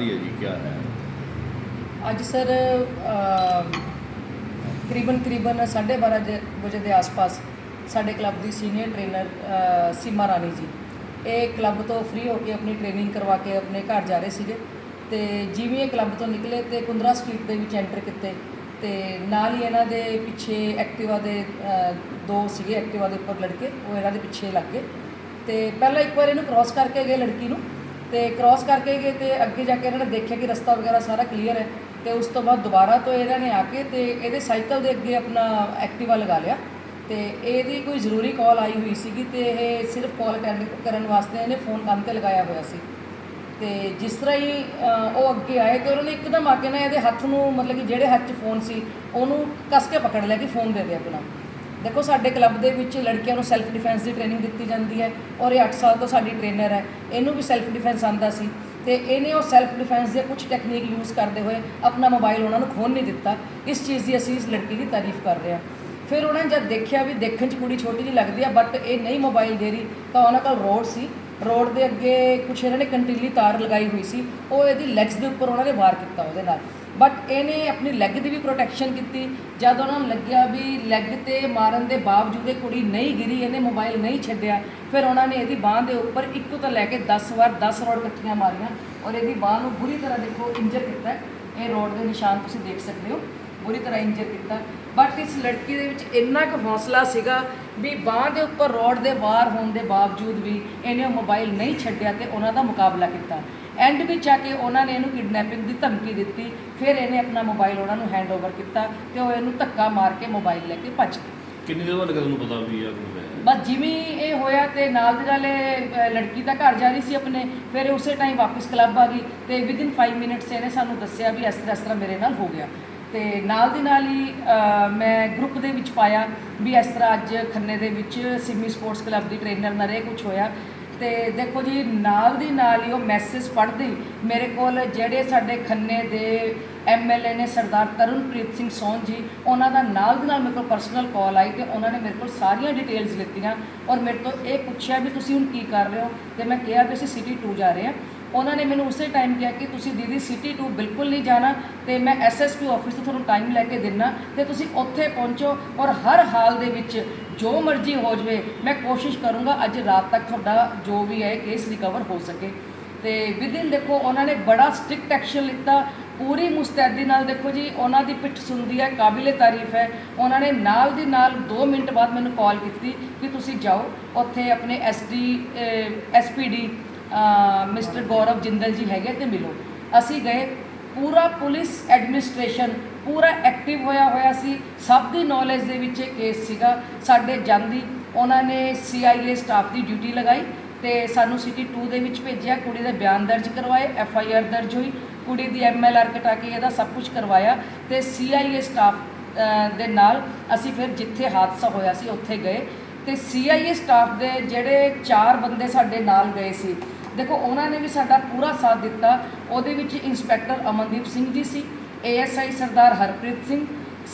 ਦੀ ਹੈ ਜੀ ਕੀ ਹੈ? ਅੱਜ ਸਰ ਕਰੀਬਨ ਕਰੀਬਨ 12:30 ਵਜੇ ਦੇ ਆਸ-ਪਾਸ ਸਾਡੇ ਕਲੱਬ ਦੀ ਸੀਨੀਅਰ ਟ੍ਰੇਨਰ ਸੀਮਾ ਰਾਣੀ ਜੀ, ਇਹ ਕਲੱਬ ਤੋਂ ਫ੍ਰੀ ਹੋ ਕੇ ਆਪਣੀ ਟ੍ਰੇਨਿੰਗ ਕਰਵਾ ਕੇ ਆਪਣੇ ਘਰ ਜਾ ਰਹੇ ਸੀਗੇ ਤੇ ਜਿਵੇਂ ਇਹ ਕਲੱਬ ਤੋਂ ਨਿਕਲੇ ਤੇ ਕੁੰਦਰਾ ਸਟਰੀਟ ਦੇ ਵਿੱਚ ਐਂਟਰ ਕੀਤੇ ਤੇ ਨਾਲ ਹੀ ਇਹਨਾਂ ਦੇ ਪਿੱਛੇ ਐਕਟਿਵਾ ਦੇ ਦੋ ਸੀਗੇ ਐਕਟਿਵਾ ਦੇ ਉੱਪਰ ਲੜਕੇ, ਉਹ ਇਹਨਾਂ ਦੇ ਪਿੱਛੇ ਲੱਗ ਗਏ ਤੇ ਪਹਿਲਾਂ ਇੱਕ ਵਾਰ ਇਹਨੂੰ ਕ੍ਰਾਸ ਕਰਕੇ ਗਏ ਲੜਕੀ ਨੂੰ ਤੇ ਕ੍ਰਾਸ ਕਰਕੇ ਗਏ ਤੇ ਅੱਗੇ ਜਾ ਕੇ ਇਹਨਾਂ ਨੇ ਦੇਖਿਆ ਕਿ ਰਸਤਾ ਵਗੈਰਾ ਸਾਰਾ ਕਲੀਅਰ ਹੈ ਤੇ ਉਸ ਤੋਂ ਬਾਅਦ ਦੁਬਾਰਾ ਤੋਂ ਇਹਨਾਂ ਨੇ ਆ ਕੇ ਤੇ ਇਹਦੇ ਸਾਈਕਲ ਦੇ ਅੱਗੇ ਆਪਣਾ ਐਕਟਿਵਾ ਲਗਾ ਲਿਆ ਤੇ ਇਹਦੀ ਕੋਈ ਜ਼ਰੂਰੀ ਕਾਲ ਆਈ ਹੋਈ ਸੀਗੀ ਤੇ ਇਹ ਸਿਰਫ ਕਾਲ ਕਰਨ ਵਾਸਤੇ ਇਹਨੇ ਫੋਨ ਕੰਨ ਤੇ ਲਗਾਇਆ ਹੋਇਆ ਸੀ। ਤੇ ਜਿਸ ਤਰ੍ਹਾਂ ਹੀ ਉਹ ਅੱਗੇ ਆਏ ਤੇ ਉਹਨਾਂ ਨੇ ਇੱਕਦਮ ਆ ਕੇ ਨਾ ਇਹਦੇ ਹੱਥ ਨੂੰ ਮਤਲਬ ਕਿ ਜਿਹੜੇ ਹੱਥ 'ਚ ਫੋਨ ਸੀ ਉਹਨੂੰ ਕੱਸ ਕੇ ਪਕੜ ਲਿਆ ਕਿ ਫੋਨ ਦੇ ਦੇ ਆਪਣਾ। ਦੇਖੋ, ਸਾਡੇ ਕਲੱਬ ਦੇ ਵਿੱਚ ਲੜਕੀਆਂ ਨੂੰ ਸੈਲਫ ਡਿਫੈਂਸ ਦੀ ਟ੍ਰੇਨਿੰਗ ਦਿੱਤੀ ਜਾਂਦੀ ਹੈ ਔਰ ਇਹ 8 ਸਾਲ ਤੋਂ ਸਾਡੀ ਟ੍ਰੇਨਰ ਹੈ। ਇਹਨੂੰ ਵੀ ਸੈਲਫ ਡਿਫੈਂਸ ਆਂਦਾ ਸੀ ਤੇ ਇਹਨੇ ਉਹ ਸੈਲਫ ਡਿਫੈਂਸ ਦੇ ਕੁਝ ਟੈਕਨੀਕ ਯੂਜ਼ ਕਰਦੇ ਹੋਏ ਆਪਣਾ ਮੋਬਾਈਲ ਉਹਨਾਂ ਨੂੰ ਖੋਣ ਨਹੀਂ ਦਿੱਤਾ। ਇਸ ਚੀਜ਼ ਦੀ ਅਸੀਂ ਇਸ ਲੜਕੀ ਦੀ ਤਾਰੀਫ ਕਰ ਰਹੇ ਹਾਂ। ਫਿਰ ਉਹਨਾਂ ਨੇ ਜਦ ਦੇਖਿਆ ਵੀ ਦੇਖਣ 'ਚ ਕੁੜੀ ਛੋਟੀ ਜਿਹੀ ਲੱਗਦੀ ਆ ਬਟ ਇਹ ਨਹੀਂ ਮੋਬਾਈਲ ਦੇ ਰਹੀ ਤਾਂ ਉਹਨਾਂ ਕੋਲ ਰੋਡ ਸੀ। ਰੋਡ ਦੇ ਅੱਗੇ ਕੁਛ ਇਹਨਾਂ ਨੇ ਕੰਟੀਲੀ ਤਾਰ ਲਗਾਈ ਹੋਈ ਸੀ, ਉਹ ਇਹਦੀ ਲੈਗਸ ਦੇ ਉੱਪਰ ਉਹਨਾਂ ਨੇ ਵਾਰ ਕੀਤਾ ਉਹਦੇ ਨਾਲ। ਬਟ ਇਹਨੇ ਆਪਣੀ ਲੈਗ ਦੀ ਵੀ ਪ੍ਰੋਟੈਕਸ਼ਨ ਕੀਤੀ, ਜਦ ਉਹਨਾਂ ਨੂੰ ਲੱਗਿਆ ਵੀ ਲੈਗ ਤੇ ਮਾਰਨ ਦੇ ਬਾਵਜੂਦ ਇਹ ਕੁੜੀ ਨਹੀਂ ਗਿਰੀ, ਇਹਨੇ ਮੋਬਾਈਲ ਨਹੀਂ ਛੱਡਿਆ, ਫਿਰ ਉਹਨਾਂ ਨੇ ਇਹਦੀ ਬਾਹ ਦੇ ਉੱਪਰ ਇੱਕੋ ਤੋਂ ਲੈ ਕੇ 10 ਵਾਰ 10 ਰੋਡ ਇਕੱਠੀਆਂ ਮਾਰੀਆਂ ਔਰ ਇਹਦੀ ਬਾਹ ਨੂੰ ਬੁਰੀ ਤਰ੍ਹਾਂ ਦੇਖੋ ਇੰਜਰ ਕੀਤਾ। ਇਹ ਰੋਡ ਦੇ ਨਿਸ਼ਾਨ ਤੁਸੀਂ ਦੇਖ ਸਕਦੇ ਹੋ। ਬੁਰੀ ਤਰ੍ਹਾਂ ਇੰਜਰ ਕੀਤਾ। ਬਟ ਇਸ ਲੜਕੀ ਦੇ ਵਿੱਚ ਇੰਨਾ ਕੁ ਹੌਸਲਾ ਸੀਗਾ ਵੀ ਬਾਹ ਦੇ ਉੱਪਰ ਰੋਡ ਦੇ ਵਾਰ ਹੋਣ ਦੇ ਬਾਵਜੂਦ ਵੀ ਇਹਨੇ ਉਹ ਮੋਬਾਈਲ ਨਹੀਂ ਛੱਡਿਆ ਤੇ ਉਹਨਾਂ ਦਾ ਮੁਕਾਬਲਾ ਕੀਤਾ। ਐਂਡ ਵਿੱਚ ਆ ਕੇ ਉਹਨਾਂ ਨੇ ਇਹਨੂੰ ਕਿਡਨੈਪਿੰਗ ਦੀ ਧਮਕੀ ਦਿੱਤੀ। ਫਿਰ ਇਹਨੇ ਆਪਣਾ ਮੋਬਾਈਲ ਉਹਨਾਂ ਨੂੰ ਹੈਂਡਓਵਰ ਕੀਤਾ ਤੇ ਉਹ ਇਹਨੂੰ ਧੱਕਾ ਮਾਰ ਕੇ ਮੋਬਾਈਲ ਲੈ ਕੇ ਭੱਜ ਗਈ ਕਿੰਨੀ ਦੇਰ ਬਾਅਦ ਤੁਹਾਨੂੰ ਪਤਾ ਵੀ ਆ ਕੋਈ ਬਸ ਜਿਵੇਂ ਇਹ ਹੋਇਆ ਤੇ ਨਾਲ ਦੀ ਨਾਲ ਲੜਕੀ ਤਾਂ ਘਰ ਜਾ ਰਹੀ ਸੀ ਆਪਣੇ। ਫਿਰ ਉਸੇ ਟਾਈਮ ਵਾਪਸ ਕਲੱਬ ਆ ਗਈ ਤੇ ਵਿਦਿਨ 5 ਮਿੰਟਸ ਇਹਨੇ ਸਾਨੂੰ ਦੱਸਿਆ ਵੀ ਇਸ ਤਰ੍ਹਾਂ ਇਸ ਤਰ੍ਹਾਂ ਮੇਰੇ ਨਾਲ ਹੋ ਗਿਆ। ਤੇ ਨਾਲ ਦੀ ਨਾਲ ਹੀ ਮੈਂ ਗਰੁੱਪ ਦੇ ਵਿੱਚ ਪਾਇਆ ਵੀ ਇਸ ਤਰ੍ਹਾਂ ਅੱਜ ਖੰਨੇ ਦੇ ਵਿੱਚ ਸਿਮੀ ਸਪੋਰਟਸ ਕਲੱਬ ਦੀ ਟ੍ਰੇਨਰ ਨਾਲ ਇਹ ਕੁਝ ਹੋਇਆ। ਤੇ ਦੇਖੋ ਜੀ, ਨਾਲ ਦੀ ਨਾਲ ਹੀ ਉਹ ਮੈਸੇਜ ਪੜ੍ਹਦੇ, ਮੇਰੇ ਕੋਲ ਜਿਹੜੇ ਸਾਡੇ ਖੰਨੇ ਦੇ ਐਮਐਲਏ ਨੇ ਸਰਦਾਰ ਤਰਨਪ੍ਰੀਤ ਸਿੰਘ ਸੋਨ ਜੀ, ਉਹਨਾਂ ਦਾ ਨਾਲ ਦੀ ਨਾਲ ਮੇਰੇ ਕੋਲ ਪਰਸਨਲ ਕਾਲ ਆਈ ਤੇ ਉਹਨਾਂ ਨੇ ਮੇਰੇ ਕੋਲ ਸਾਰੀਆਂ ਡਿਟੇਲਸ ਲਿੱਤੀਆਂ ਔਰ ਮੇਰੇ ਤੋਂ ਇਹ ਪੁੱਛਿਆ ਵੀ ਤੁਸੀਂ ਹੁਣ ਕੀ ਕਰ ਰਹੇ ਹੋ? ਤੇ ਮੈਂ ਕਿਹਾ ਵੀ ਅਸੀਂ ਸਿਟੀ 2 ਜਾ ਰਹੇ ਹਾਂ। ਉਹਨਾਂ ਨੇ ਮੈਨੂੰ ਉਸੇ ਟਾਈਮ ਕਿਹਾ ਕਿ ਤੁਸੀਂ ਦੀਦੀ ਸਿਟੀ ਟੂ ਬਿਲਕੁਲ ਨਹੀਂ ਜਾਣਾ ਤੇ ਮੈਂ ਐਸਐਸਪੀ ਆਫਿਸ ਤੋਂ ਤੁਹਾਨੂੰ ਟਾਈਮ ਲੈ ਕੇ ਦੇਣਾ ਤੇ ਤੁਸੀਂ ਉੱਥੇ ਪਹੁੰਚੋ ਔਰ ਹਰ ਹਾਲ ਦੇ ਵਿੱਚ ਜੋ ਮਰਜ਼ੀ ਹੋ ਜਵੇ, ਮੈਂ ਕੋਸ਼ਿਸ਼ ਕਰੂੰਗਾ ਅੱਜ ਰਾਤ ਤੱਕ ਤੁਹਾਡਾ ਜੋ ਵੀ ਹੈ ਕੇਸ ਰਿਕਵਰ ਹੋ ਸਕੇ। ਤੇ ਵਿਦਿਨ ਦੇਖੋ, ਉਹਨਾਂ ਨੇ ਬੜਾ ਸਟ੍ਰਿਕਟ ਐਕਸ਼ਨ ਲਿੱਤਾ, ਪੂਰੀ ਮੁਸਤੈਦੀ ਨਾਲ ਦੇਖੋ ਜੀ, ਉਹਨਾਂ ਦੀ ਪਿੱਠ ਸੁਣਦੀ ਹੈ, ਕਾਬਿਲੇ ਤਾਰੀਫ ਹੈ। ਉਹਨਾਂ ਨੇ ਨਾਲ ਦੀ ਨਾਲ 2 ਮਿੰਟ ਬਾਅਦ ਮੈਨੂੰ ਕਾਲ ਕੀਤੀ ਕਿ ਤੁਸੀਂ ਜਾਓ, ਉੱਥੇ ਆਪਣੇ SD SPD mister Gaurav Jindal ji ਹੈਗੇ ਤੇ ਮਿਲੋ। ਅਸੀਂ ਗਏ, ਪੂਰਾ ਪੁਲਿਸ ਐਡਮਿਨਿਸਟ੍ਰੇਸ਼ਨ, ਪੂਰਾ ਐਕਟਿਵ ਹੋਇਆ ਹੋਇਆ ਸੀ। ਸਭ ਦੀ ਨੌਲੇਜ ਦੇ ਵਿੱਚ ਇਹ ਕੇਸ ਸੀਗਾ। ਸਾਡੇ ਜਾਂਦੀ, ਉਹਨਾਂ ਨੇ ਸੀਆਈਏ ਸਟਾਫ ਦੀ ਡਿਊਟੀ ਲਗਾਈ ਤੇ ਸਾਨੂੰ ਸਿਟੀ 2 ਦੇ ਵਿੱਚ ਭੇਜਿਆ। ਕੁੜੀ ਦੇ ਬਿਆਨ ਦਰਜ ਕਰਵਾਏ ਐਫ ਆਈ ਆਰ ਦਰਜ ਹੋਈ। ਕੁੜੀ ਦੀ ਐਮ ਐਲ ਆਰ ਕਟਾ ਕੇ ਇਹਦਾ ਸਭ ਕੁਝ ਕਰਵਾਇਆ ਤੇ ਸੀਆਈਏ ਸਟਾਫ ਦੇ ਨਾਲ ਅਸੀਂ ਫਿਰ ਜਿੱਥੇ ਹਾਦਸਾ ਹੋਇਆ ਸੀ, ਉੱਥੇ ਗਏ ਤੇ ਸੀਆਈਏ ਸਟਾਫ ਦੇ ਜਿਹੜੇ ਚਾਰ ਬੰਦੇ ਸਾਡੇ ਨਾਲ ਗਏ ਸੀ ਦੇਖੋ, ਉਹਨਾਂ ਨੇ ਵੀ ਸਾਡਾ ਪੂਰਾ ਸਾਥ ਦਿੱਤਾ। ਉਹਦੇ ਵਿੱਚ ਇੰਸਪੈਕਟਰ ਅਮਨਦੀਪ ਸਿੰਘ ਜੀ ਸੀ, ਏਐਸਆਈ ਸਰਦਾਰ ਹਰਪ੍ਰੀਤ ਸਿੰਘ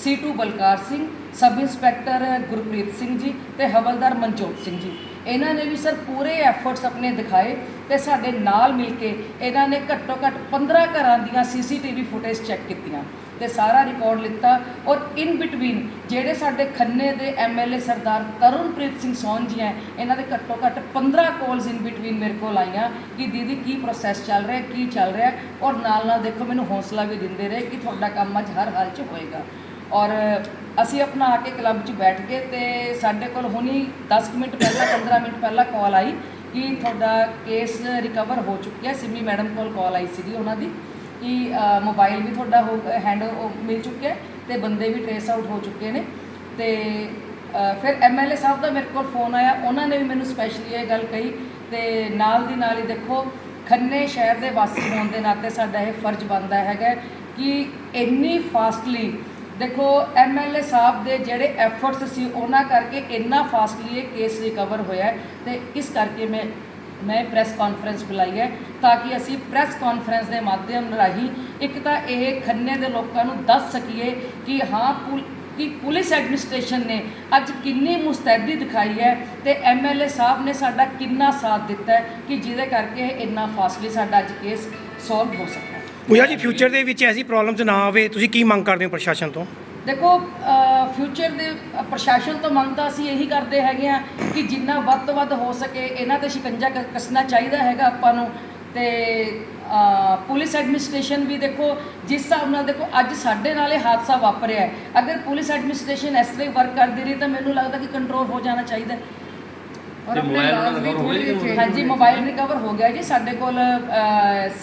ਸੀਟੂ ਬਲਕਾਰ ਸਿੰਘ, ਸਬ ਇੰਸਪੈਕਟਰ ਗੁਰਪ੍ਰੀਤ ਸਿੰਘ ਜੀ ਤੇ ਹਵਲਦਾਰ ਮਨਜੋਤ ਸਿੰਘ ਜੀ। ਇਹਨਾਂ ਨੇ ਵੀ ਸਰ ਪੂਰੇ ਐਫਰਟਸ ਆਪਣੇ ਦਿਖਾਏ ਤੇ ਸਾਡੇ ਨਾਲ ਮਿਲ ਕੇ ਇਹਨਾਂ ਨੇ ਘੱਟੋ ਘੱਟ 15 ਘਰਾਂ ਦੀਆਂ ਸੀਸੀਟੀਵੀ ਫੁਟੇਜ ਚੈੱਕ ਕੀਤੀਆਂ ਤੇ ਸਾਰਾ ਰਿਕਾਰਡ ਲਿੱਤਾ ਔਰ ਇਨ ਬਿਟਵੀਨ ਜਿਹੜੇ ਸਾਡੇ ਖੰਨੇ ਦੇ ਐਮਐਲਏ ਸਰਦਾਰ ਤਰਨਪ੍ਰੀਤ ਸਿੰਘ ਸੋਨ ਜੀ ਹੈ, ਇਹਨਾਂ ਦੇ ਘੱਟੋ ਘੱਟ 15 ਕਾਲਸ ਇਨ ਬਿਟਵੀਨ ਮੇਰੇ ਕੋਲ ਆਈਆਂ ਕਿ ਦੀਦੀ ਕੀ ਪ੍ਰੋਸੈਸ ਚੱਲ ਰਿਹਾ, ਕੀ ਚੱਲ ਰਿਹਾ ਔਰ ਨਾਲ ਨਾਲ ਦੇਖੋ ਮੈਨੂੰ ਹੌਸਲਾ ਵੀ ਦਿੰਦੇ ਰਹੇ ਕਿ ਤੁਹਾਡਾ ਕੰਮ ਅੱਜ ਹਰ ਹਾਲ 'ਚ ਹੋਏਗਾ। ਔਰ ਅਸੀਂ ਆਪਣਾ ਆ ਕੇ ਕਲੱਬ 'ਚ ਬੈਠ ਕੇ ਤੇ ਸਾਡੇ ਕੋਲ ਹੁਣੀ 10 ਕੁ ਮਿੰਟ ਪਹਿਲਾਂ 15 ਮਿੰਟ ਪਹਿਲਾਂ ਕਾਲ ਆਈ ਕਿ ਤੁਹਾਡਾ ਕੇਸ ਰਿਕਵਰ ਹੋ ਚੁੱਕਿਆ। ਸਿਮੀ ਮੈਡਮ ਕੋਲ ਕਾਲ ਆਈ ਸੀਗੀ ਉਹਨਾਂ ਦੀ ਕਿ ਮੋਬਾਈਲ ਵੀ ਤੁਹਾਡਾ ਹੋ ਹੈਂਡ ਮਿਲ ਚੁੱਕਿਆ ਹੈ ਤੇ ਬੰਦੇ ਵੀ ਟ੍ਰੇਸ ਆਊਟ ਹੋ ਚੁੱਕੇ ਨੇ। ਤੇ ਅ, ਫਿਰ ਐਮਐਲਏ ਸਾਹਿਬ ਦਾ ਮੇਰੇ ਕੋਲ ਫੋਨ ਆਇਆ। ਉਹਨਾਂ ਨੇ ਵੀ ਮੈਨੂੰ ਸਪੈਸ਼ਲੀ ਇਹ ਗੱਲ ਕਹੀ ਤੇ ਨਾਲ ਦੀ ਨਾਲ ਹੀ ਦੇਖੋ ਖੰਨੇ ਸ਼ਹਿਰ ਦੇ ਵਾਸੀ ਹੋਣ ਦੇ ਨਾਤੇ ਸਾਡਾ ਇਹ ਫਰਜ਼ ਬਣਦਾ ਹੈਗਾ ਕਿ ਇੰਨੀ ਫਾਸਟਲੀ ਦੇਖੋ ਐਮਐਲਏ ਸਾਹਿਬ ਦੇ ਜਿਹੜੇ ਐਫਰਟਸ ਸੀ, ਉਹਨਾਂ ਕਰਕੇ ਇੰਨਾ ਫਾਸਟਲੀ ਇਹ ਕੇਸ ਰਿਕਵਰ ਹੋਇਆ ਹੈ ਤੇ ਇਸ ਕਰਕੇ ਮੈਂ ਮੈਂ ਪ੍ਰੈਸ ਕਾਨਫਰੰਸ ਬੁਲਾਈ ਹੈ ਤਾਂ ਕਿ ਅਸੀਂ ਪ੍ਰੈਸ ਕਾਨਫਰੰਸ ਦੇ ਮਾਧਿਅਮ ਰਾਹੀਂ ਇੱਕ ਤਾਂ ਇਹ ਖੰਨੇ ਦੇ ਲੋਕਾਂ ਨੂੰ ਦੱਸ ਸਕੀਏ ਕਿ ਹਾਂ, ਪੁਲ, ਕਿ ਪੁਲਿਸ ਐਡਮਿਨਿਸਟ੍ਰੇਸ਼ਨ ਨੇ ਅੱਜ ਕਿੰਨੀ ਮੁਸਤੈਦੀ ਦਿਖਾਈ ਹੈ ਤੇ ਐਮਐਲਏ ਸਾਹਿਬ ਨੇ ਸਾਡਾ ਕਿੰਨਾ ਸਾਥ ਦਿੱਤਾ ਕਿ ਜਿਹਦੇ ਕਰਕੇ ਇਹ ਇੰਨਾ ਫਾਸਟਲੀ ਸਾਡਾ ਅੱਜ ਕੇਸ ਸੋਲਵ ਹੋ ਸਕਿਆ ਪੂਜਾ ਜੀ ਫਿਊਚਰ ਦੇ ਵਿੱਚ ਐਸੀ ਪ੍ਰੋਬਲਮਸ ਨਾ ਆਵੇ, ਤੁਸੀਂ ਕੀ ਮੰਗ ਕਰਦੇ ਹੋ ਪ੍ਰਸ਼ਾਸਨ ਤੋਂ? ਦੇਖੋ ਫਿਊਚਰ ਦੇ ਪ੍ਰਸ਼ਾਸਨ ਤੋਂ ਮੰਗ ਤਾਂ ਅਸੀਂ ਇਹੀ ਕਰਦੇ ਹੈਗੇ ਆ ਕਿ ਜਿੰਨਾ ਵੱਧ ਤੋਂ ਵੱਧ ਹੋ ਸਕੇ, ਇਹਨਾਂ ਤੇ ਸ਼ਿਕੰਜਾ ਕ- ਕੱਸਣਾ ਚਾਹੀਦਾ ਹੈਗਾ ਆਪਾਂ ਨੂੰ। ਤੇ ਪੁਲਿਸ ਐਡਮਿਨਿਸਟ੍ਰੇਸ਼ਨ ਵੀ ਦੇਖੋ, ਜਿਸ ਹਿਸਾਬ ਨਾਲ ਦੇਖੋ, ਅੱਜ ਸਾਡੇ ਨਾਲ ਇਹ ਹਾਦਸਾ ਵਾਪਰਿਆ ਅਗਰ ਪੁਲਿਸ ਐਡਮਿਨਿਸਟ੍ਰੇਸ਼ਨ ਇਸ ਤਰ੍ਹਾਂ ਹੀ ਵਰਕ ਕਰਦੀ ਰਹੀ, ਤਾਂ ਮੈਨੂੰ ਲੱਗਦਾ ਕਿ ਕੰਟਰੋਲ ਹੋ ਜਾਣਾ ਚਾਹੀਦਾ ਹੈ ਤੇ ਮੋਬਾਈਲ ਨਾਲ ਰਿਕਵਰ ਹੋ ਗਏ ਜੀ ਹਾਂਜੀ ਮੋਬਾਈਲ ਰਿਕਵਰ ਹੋ ਗਿਆ ਜੀ। ਸਾਡੇ ਕੋਲ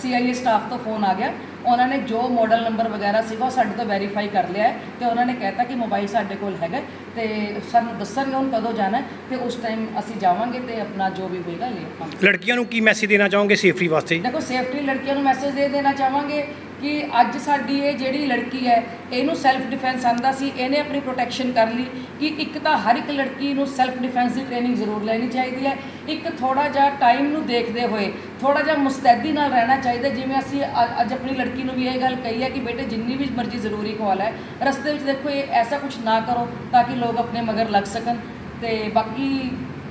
ਸੀਆਈਏ ਸਟਾਫ ਤੋਂ ਫੋਨ ਆ ਗਿਆ। ਉਹਨਾਂ ਨੇ ਜੋ ਮਾਡਲ ਨੰਬਰ ਵਗੈਰਾ ਸੀਗਾ ਉਹ ਸਾਡੇ ਤੋਂ ਵੈਰੀਫਾਈ ਕਰ ਲਿਆ ਹੈ ਤੇ ਉਹਨਾਂ ਨੇ ਕਹਿਤਾ ਕਿ ਮੋਬਾਈਲ ਸਾਡੇ ਕੋਲ ਹੈਗਾ ਤੇ ਸਾਨੂੰ ਦੱਸਣਗੇ ਹੁਣ ਕਦੋਂ ਜਾਣਾ ਹੈ ਤੇ ਉਸ ਟਾਈਮ ਅਸੀਂ ਜਾਵਾਂਗੇ ਤੇ ਆਪਣਾ ਜੋ ਵੀ ਹੋਏਗਾ ਲੈ ਲੜਕੀਆਂ ਨੂੰ ਕੀ ਮੈਸੇਜ ਦੇਣਾ ਚਾਹੋਗੇ ਸੇਫਟੀ ਵਾਸਤੇ? ਦੇਖੋ ਸੇਫਟੀ ਲੜਕੀਆਂ ਨੂੰ ਮੈਸੇਜ ਦੇ ਦੇਣਾ ਚਾਹਾਂਗੇ। ਕਿ ਅੱਜ ਸਾਡੀ ਇਹ ਜਿਹੜੀ ਲੜਕੀ ਹੈ ਇਹਨੂੰ ਸੈਲਫ ਡਿਫੈਂਸ ਆਂਦਾ ਸੀ ਇਹਨੇ ਆਪਣੀ ਪ੍ਰੋਟੈਕਸ਼ਨ ਕਰ ਲਈ ਕਿ ਇੱਕ ਤਾਂ ਹਰ ਇੱਕ ਲੜਕੀ ਨੂੰ ਸੈਲਫ ਡਿਫੈਂਸ ਦੀ ਟ੍ਰੇਨਿੰਗ ਜ਼ਰੂਰ ਲੈਣੀ ਚਾਹੀਦੀ ਹੈ। ਇੱਕ ਥੋੜਾ ਜਿਹਾ ਟਾਈਮ ਨੂੰ ਦੇਖਦੇ ਹੋਏ ਥੋੜਾ ਜਿਹਾ ਮੁਸਤੈਦੀ ਨਾਲ ਰਹਿਣਾ ਚਾਹੀਦਾ ਜਿਵੇਂ ਅਸੀਂ ਅ- ਅੱਜ ਆਪਣੀ ਲੜਕੀ ਨੂੰ ਵੀ ਇਹ ਗੱਲ ਕਹੀ ਹੈ ਕਿ ਬੇਟੇ ਜਿੰਨੀ ਵੀ ਮਰਜ਼ੀ ਜ਼ਰੂਰੀ ਕੋਲ ਹੈ ਰਸਤੇ ਵਿੱਚ ਦੇਖੋ ਇਹ ਐਸਾ ਕੁਝ ਨਾ ਕਰੋ ਤਾਂ ਕਿ ਲੋਕ ਆਪਣੇ ਮਗਰ ਲੱਗ ਸਕਣ ਤੇ ਬਾਕੀ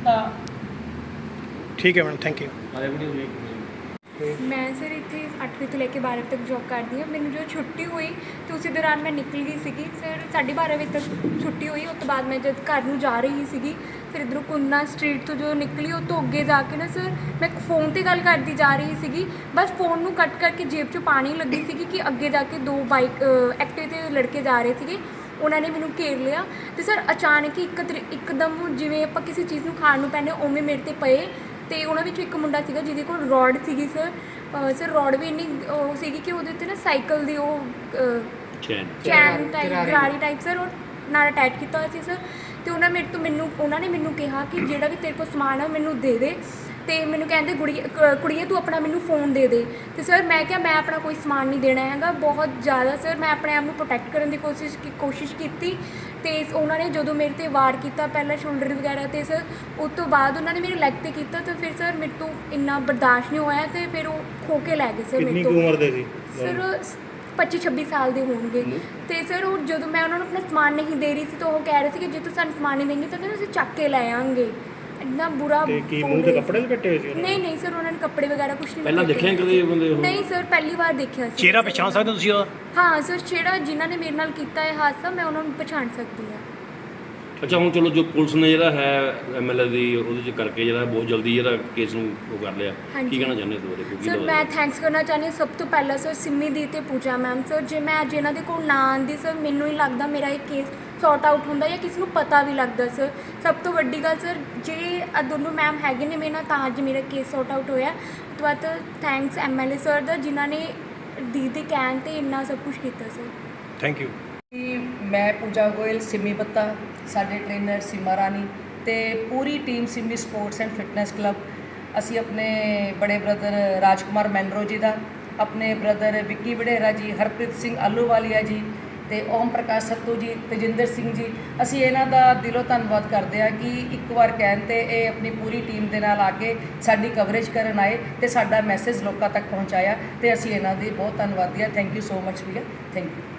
ਤਾਂ ਠੀਕ ਹੈ ਮੈਡਮ ਥੈਂਕ ਯੂ ਆਰੇ ਮੈਂ ਸਰ ਇੱਥੇ 8ਵੀਂ ਤੋਂ ਲੈ ਕੇ 12ਵੀਂ ਤੱਕ ਜੌਬ ਕਰਦੀ ਹਾਂ। ਮੈਨੂੰ ਜਦੋਂ ਛੁੱਟੀ ਹੋਈ ਤੇ ਉਸੇ ਦੌਰਾਨ ਮੈਂ ਨਿਕਲ ਗਈ ਸੀਗੀ। ਸਰ 12:30 ਵਜੇ ਤੱਕ ਛੁੱਟੀ ਹੋਈ, ਉਸ ਤੋਂ ਬਾਅਦ ਮੈਂ ਜਦ ਘਰ ਨੂੰ ਜਾ ਰਹੀ ਸੀਗੀ, ਫਿਰ ਇਧਰੋਂ ਕੁੰਨਾ ਸਟਰੀਟ ਤੋਂ ਜਦੋਂ ਨਿਕਲੀ, ਉਹ ਤੋਂ ਅੱਗੇ ਜਾ ਕੇ ਨਾ ਸਰ ਮੈਂ ਫੋਨ ਤੇ ਗੱਲ ਕਰਦੀ ਜਾ ਰਹੀ ਸੀਗੀ। ਬਸ ਫੋਨ ਨੂੰ ਕੱਟ ਕਰਕੇ ਜੇਬ 'ਚੋਂ ਪਾਣੀ ਲੱਗੀ ਸੀਗੀ ਕਿ ਅੱਗੇ ਜਾ ਕੇ ਦੋ ਬਾਈਕ ਐਕਟਿਵ ਤੇ ਲੜਕੇ ਜਾ ਰਹੇ ਸੀਗੇ। ਉਹਨਾਂ ਨੇ ਮੈਨੂੰ ਘੇਰ ਲਿਆ ਤੇ ਸਰ ਅਚਾਨਕ ਹੀ ਇੱਕ ਤਰੀ- ਇੱਕਦਮ ਜਿਵੇਂ ਆਪਾਂ ਕਿਸੇ ਚੀਜ਼ ਨੂੰ ਖਾਣ ਨੂੰ ਪੈਂਦੇ ਉਵੇਂ ਮੇਰੇ ਤੇ ਪਏ। ਤੇ ਉਹਨਾਂ ਵਿੱਚੋਂ ਇੱਕ ਮੁੰਡਾ ਸੀਗਾ ਜਿਹਦੇ ਕੋਲ ਰੋਡ ਸੀਗੀ ਸਰ। ਸਰ ਰੋਡ ਵੀ ਇੰਨੀ ਉਹ ਸੀਗੀ ਕਿ ਉਹਦੇ ਉੱਤੇ ਨਾ ਸਾਈਕਲ ਦੀ ਉਹ ਚੈਨ ਚੈਨ ਟਾਈਪ ਗਰਾਰੀ ਟਾਈਪ ਸਰ ਉਹ ਨਾਲ ਅਟੈਚ ਕੀਤਾ ਹੋਇਆ ਸੀ ਸਰ। ਤੇ ਉਹਨਾਂ ਮੇਰੇ ਤੋਂ ਮੈਨੂੰ ਉਹਨਾਂ ਨੇ ਮੈਨੂੰ ਕਿਹਾ ਕਿ ਜਿਹੜਾ ਵੀ ਤੇਰੇ ਕੋਲ ਸਮਾਨ ਹੈ ਉਹ ਮੈਨੂੰ ਦੇ ਦੇ। ਤੇ ਮੈਨੂੰ ਕਹਿੰਦੇ ਕੁੜੀ ਕ- ਕੁੜੀਏ ਤੂੰ ਆਪਣਾ ਮੈਨੂੰ ਫੋਨ ਦੇ ਦੇ। ਤੇ ਸਰ ਮੈਂ ਕਿਹਾ ਮੈਂ ਆਪਣਾ ਕੋਈ ਸਮਾਨ ਨਹੀਂ ਦੇਣਾ ਹੈਗਾ। ਬਹੁਤ ਜ਼ਿਆਦਾ ਸਰ ਮੈਂ ਆਪਣੇ ਆਪ ਨੂੰ ਪ੍ਰੋਟੈਕਟ ਕਰਨ ਦੀ ਕੋਸ਼ਿਸ਼ ਕੋਸ਼ਿਸ਼ ਕੀਤੀ। ਤੇ ਉਹਨਾਂ ਨੇ ਜਦੋਂ ਮੇਰੇ ਤੇ ਵਾਰ ਕੀਤਾ ਪਹਿਲਾਂ ਸ਼ੋਲਡਰ ਵਗੈਰਾ ਤੇ ਸਰ ਉਸ ਤੋਂ ਬਾਅਦ ਉਹਨਾਂ ਨੇ ਮੇਰੇ ਲੈਗ ਤੇ ਕੀਤਾ ਤੇ ਫਿਰ ਸਰ ਮੇਰੇ ਤੋਂ ਇੰਨਾ ਬਰਦਾਸ਼ਤ ਨਹੀਂ ਹੋਇਆ ਤੇ ਫਿਰ ਉਹ ਖੋ ਕੇ ਲੈ ਗਏ ਸਰ ਮੇਰੇ ਕਿੰਨੀ ਤੋਂ। ਉਮਰ ਦੇ ਸੀ? ਸਰ 25 26 ਸਾਲ ਦੇ ਹੋਣਗੇ। ਤੇ ਸਰ ਉਹ ਜਦੋਂ ਮੈਂ ਉਹਨਾਂ ਨੂੰ ਆਪਣਾ ਸਮਾਨ ਨਹੀਂ ਦੇ ਰਹੀ ਸੀ ਤਾਂ ਉਹ ਕਹਿ ਰਹੇ ਸੀ ਕਿ ਜੇ ਤੂੰ ਸਾਨੂੰ ਸਮਾਨ ਨਹੀਂ ਦੇਂਗੇ ਤਾਂ ਤੈਨੂੰ ਅਸੀਂ ਚੱਕ ਕੇ ਲੈ ਆਵਾਂਗੇ। ਇੰਨਾ ਬੁਰਾ ਤੇ ਕੀ ਮੂੰਹ ਤੇ ਕੱਪੜੇ ਲਪੇਟੇ ਹੋਏ ਸੀ ਉਹਨਾਂ ਨੇ? ਨਹੀਂ ਨਹੀਂ ਸਰ ਉਹਨਾਂ ਨੇ ਕੱਪੜੇ ਵਗੈਰਾ ਕੁਝ ਨਹੀਂ ਪਹਿਲਾਂ ਲਪੇਟੇ ਦੇਖਿਆ ਕਦੇ ਇਹ ਬੰਦੇ ਉਹ? ਨਹੀਂ ਸਰ ਪਹਿਲੀ ਵਾਰ ਦੇਖਿਆ ਸੀ। ਚਿਹਰਾ ਪਛਾਣ ਸਕਦੇ ਹੋ ਤੁਸੀਂ ਉਹਦਾ? ਹਾਂ ਸਰ ਜਿਹੜਾ ਜਿਨ੍ਹਾਂ ਨੇ ਮੇਰੇ ਨਾਲ ਕੀਤਾ ਇਹ ਹਾਦਸਾ ਮੈਂ ਉਹਨਾਂ ਨੂੰ ਪਛਾਣ ਸਕਦੀ ਹਾਂ। ਅੱਛਾ ਹੁਣ ਚਲੋ ਜੋ ਪੁਲਿਸ ਨੇ ਜਿਹੜਾ ਹੈ ਐਮਐਲਏ ਦੀ ਉਹਦੇ ਚ ਕਰਕੇ ਜਿਹੜਾ ਬਹੁਤ ਜਲਦੀ ਜਿਹੜਾ ਕੇਸ ਨੂੰ ਉਹ ਕਰ ਲਿਆ। ਹਾਂਜੀ। ਕੀ ਕਹਿਣਾ ਚਾਹੁੰਦੇ ਹੋ ਤੁਹਾਡੇ ਸਰ ਮੈਂ ਥੈਂਕਸ ਕਰਨਾ ਚਾਹੁੰਦੀ ਹਾਂ। ਸਭ ਤੋਂ ਪਹਿਲਾਂ ਸਰ ਸਿੰਮੀ ਦੀ ਤੇ ਪੂਜਾ ਮੈਮ ਸਰ ਜੇ ਮੈਂ ਅੱਜ ਇਹਨਾਂ ਦੇ ਕੋਲ ਨਾ ਆਉਂਦੀ ਸਰ ਮੈਨੂੰ ਹੀ ਲੱਗਦਾ ਮੇਰਾ ਇਹ ਕੇਸ ਸੌਟ ਆਊਟ ਹੁੰਦਾ ਜਾਂ ਕਿਸੇ ਨੂੰ ਪਤਾ ਵੀ ਲੱਗਦਾ ਸਰ ਸਭ ਤੋਂ ਵੱਡੀ ਗੱਲ ਸਰ ਜੇ ਆ ਦੋਨੋਂ ਮੈਮ ਹੈਗੇ ਨੇ ਮੇਰੇ ਨਾਲ ਤਾਂ ਅੱਜ ਮੇਰਾ ਕੇਸ ਸੌਟ ਆਊਟ ਹੋਇਆ। ਤੋਂ ਬਾਅਦ ਥੈਂਕਸ ਐਮਐਲਏ ਸਰ ਦਾ ਜਿਨ੍ਹਾਂ ਨੇ ਦੀ ਦੇ ਕਹਿਣ ਤੇ ਇੰਨਾ ਸਭ ਕੁਝ ਕੀਤਾ ਸਰ ਥੈਂਕ ਯੂ ਮੈਂ ਪੂਜਾ ਗੋਇਲ ਸਿਮੀ ਬੱਤਾ ਸਾਡੇ ਟ੍ਰੇਨਰ ਸੀਮਾ ਰਾਣੀ ਤੇ ਪੂਰੀ team Simi sports and fitness club ਅਸੀਂ ਆਪਣੇ ਬੜੇ ਬ੍ਰਦਰ ਰਾਜਕੁਮਾਰ ਮੈਨਰੋ ਜੀ ਦਾ ਆਪਣੇ ਬ੍ਰਦਰ ਵਿੱਕੀ ਵਡੇਰਾ ਜੀ ਹਰਪ੍ਰੀਤ ਸਿੰਘ ਆਲੂਵਾਲੀਆ ਜੀ ਤੇ ਓਮ ਪ੍ਰਕਾਸ਼ ਸੱਤੂ ਜੀ, ਤੇਜਿੰਦਰ ਸਿੰਘ ਜੀ, ਅਸੀਂ ਇਹਨਾਂ ਦਾ ਦਿਲੋਂ ਧੰਨਵਾਦ ਕਰਦੇ ਹਾਂ ਕਿ ਇੱਕ ਵਾਰ ਕਹਿਣ ਤੇ ਇਹ ਆਪਣੀ ਪੂਰੀ ਟੀਮ ਦੇ ਨਾਲ ਆ ਕੇ ਸਾਡੀ ਕਵਰੇਜ ਕਰਨ ਆਏ ਤੇ ਸਾਡਾ ਮੈਸੇਜ ਲੋਕਾਂ ਤੱਕ ਪਹੁੰਚਾਇਆ ਤੇ ਅਸੀਂ ਇਹਨਾਂ ਦੀ ਬਹੁਤ ਧੰਨਵਾਦੀ ਹਾਂ। Thank you so much Veer. Thank you